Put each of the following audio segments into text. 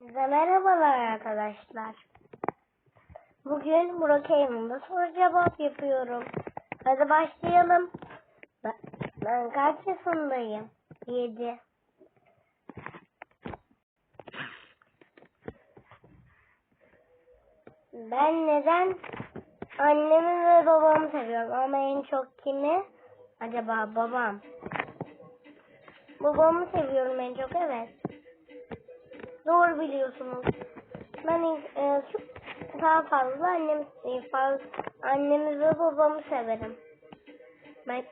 Merhabalar arkadaşlar. Bugün Brookhaven'da soru cevap yapıyorum. Hadi başlayalım. Ben, ben kaç yaşındayım? 7. Ben neden annemi ve babamı seviyorum ama en çok kimi? Acaba babam. Babamı seviyorum en çok evet. Doğru biliyorsunuz. Ben e, çok daha fazla annem e, fazla, annemi ve babamı severim. Ben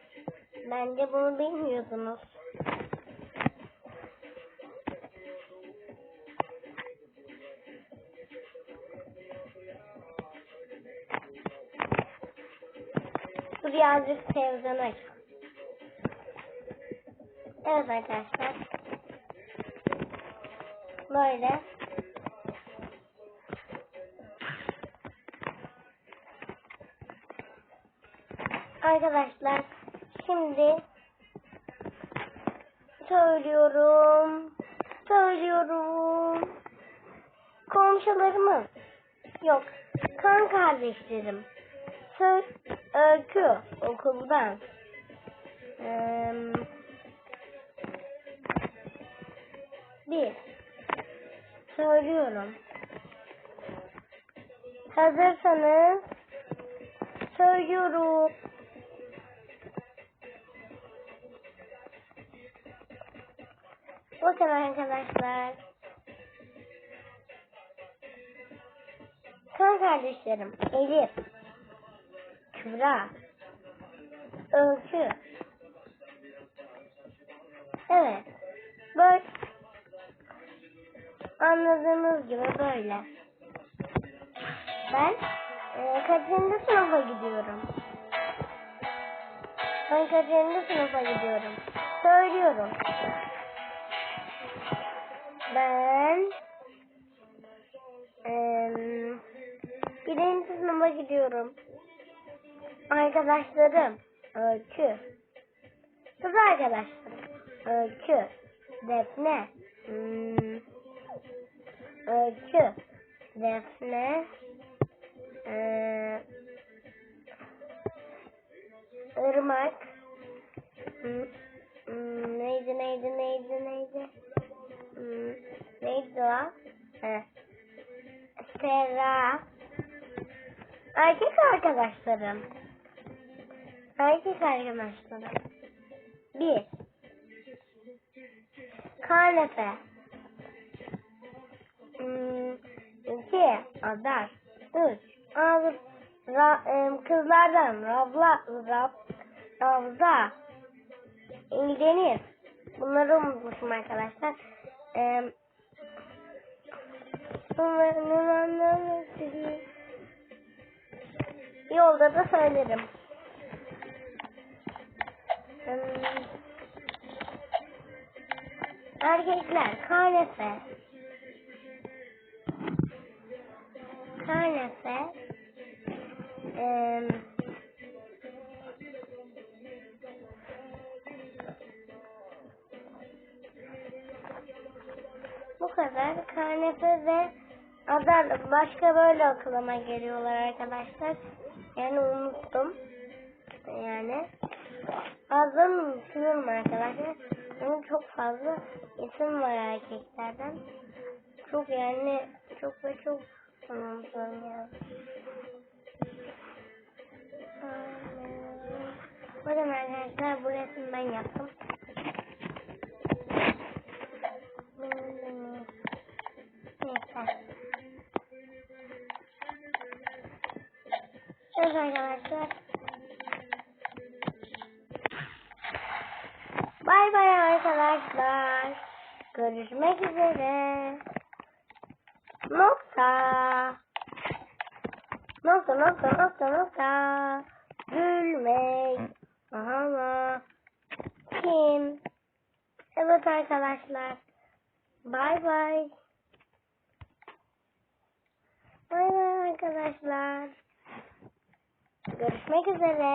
bence bunu bilmiyordunuz. Birazcık aç. Evet arkadaşlar. Böyle. Arkadaşlar şimdi söylüyorum. Söylüyorum. Komşularımız yok. Kan kardeşlerim. Sö öykü okuldan. Ee, bir söylüyorum. Hazırsanız söylüyorum. Bakın arkadaşlar. Kan kardeşlerim Elif, Kübra, Öykü. Evet. Böyle anladığınız gibi böyle. Ben e, kaçıncı sınıfa gidiyorum? Ben kaçıncı sınıfa gidiyorum? Söylüyorum. Ben em, birinci sınıfa gidiyorum. Arkadaşlarım Öykü. Kız arkadaşlarım Öykü. Defne. Hmm, Öykü. Defne. Ee, Irmak. Hmm, hmm, neydi neydi neydi neydi? Hmm, neydi o? He. Serra. Erkek arkadaşlarım. Erkek arkadaşlarım. Bir. Kanepe. Hmm, iki. Adar. Üç. Ağır. Kızlardan Rabla, Rab, Ravza, İldeniz. Bunları unutmuşum arkadaşlar. Bunların anlamı Yolda da söylerim. Em, erkekler kanepe. Kanepe. Em, bu kadar kanepe ve adar başka böyle aklıma geliyorlar arkadaşlar. Yani unuttum. Yani fazla mı unutuyorum arkadaşlar. Benim çok fazla isim var erkeklerden. Çok yani çok ve çok unutuyorum yani. Bakın arkadaşlar bu resmi ben yaptım. Neyse. Evet arkadaşlar. Bay bay arkadaşlar. Görüşmek üzere. Nokta. Nokta nokta nokta nokta. Gülmek. Aha. Kim? Evet arkadaşlar. Bay bay. Bay bay arkadaşlar. Görüşmek üzere.